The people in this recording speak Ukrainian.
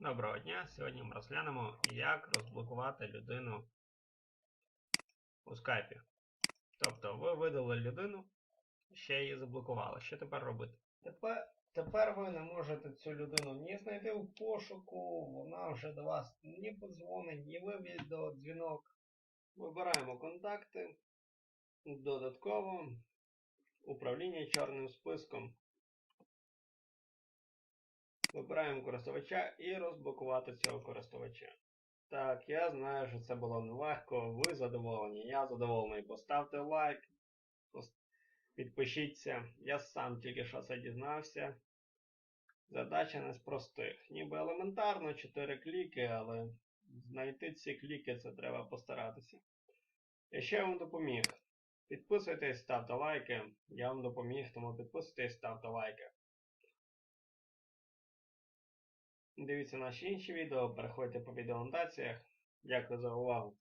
Доброго дня! Сьогодні ми розглянемо, як розблокувати людину у скайпі. Тобто ви видали людину, ще її заблокували. Що тепер робити? Тепер, тепер ви не можете цю людину ні знайти в пошуку, вона вже до вас ні подзвонить, ні ви відеодзвінок. Вибираємо контакти, додатково, управління чорним списком. Вибираємо користувача і розблокувати цього користувача. Так, я знаю, що це було нелегко. Ви задоволені, я задоволений. Поставте лайк, підпишіться. Я сам тільки що це дізнався. Задача не з простих. Ніби елементарно 4 кліки, але знайти ці кліки це треба постаратися. Ще я вам допоміг. Підписуйтесь, ставте лайки. Я вам допоміг, тому підписуйтесь, ставте лайки. Дивіться наші інші відео, переходьте по відеоанотаціях. Дякую за увагу.